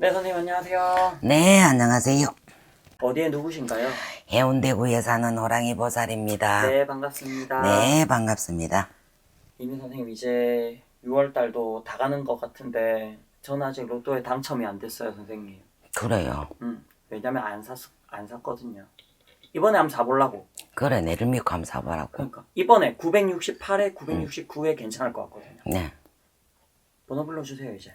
네, 선생님 안녕하세요. 네, 안녕하세요. 어디에 누구신가요? 해운대구에 사는 호랑이 보살입니다. 네, 반갑습니다. 네, 반갑습니다. 이미 선생님 이제 6월 달도 다 가는 것 같은데 전 아직 로또에 당첨이 안 됐어요, 선생님. 그래요. 음, 왜냐면 안 샀, 안 샀거든요. 이번에 한번 사보려고. 그래, 내를 믿고 한번 사보라고. 그러니까 이번에 968에 969에 괜찮을 것 같거든요. 네. 번호 불러주세요, 이제.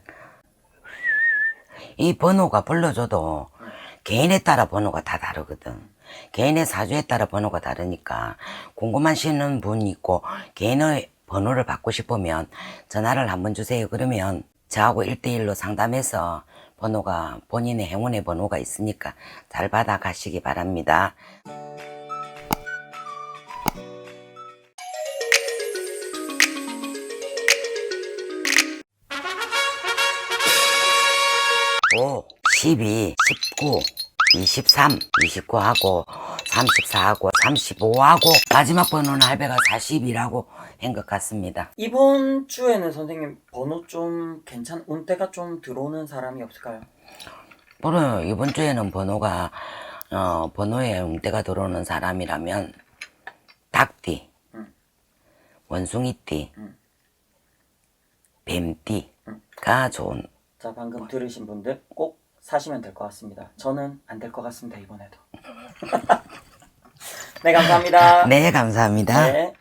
이 번호가 불러줘도 개인에 따라 번호가 다 다르거든. 개인의 사주에 따라 번호가 다르니까 궁금하시는 분 있고 개인의 번호를 받고 싶으면 전화를 한번 주세요. 그러면 저하고 일대일로 상담해서 번호가 본인의 행운의 번호가 있으니까 잘 받아 가시기 바랍니다. 오, 12, 19, 23, 29하고 34하고 35하고 마지막 번호는 할배가 40이라고 한 것 같습니다. 이번 주에는 선생님 번호 좀 괜찮, 운때가 좀 들어오는 사람이 없을까요? 그래 이번 주에는 번호가 어, 번호에 음대가 들어오는 사람이라면 닭띠, 음. 원숭이띠, 음. 뱀띠가 좋은 자, 방금 들으신 분들 꼭 사시면 될 것 같습니다. 저는 안 될 것 같습니다, 이번에도. 네, 감사합니다. 네 감사합니다. 네.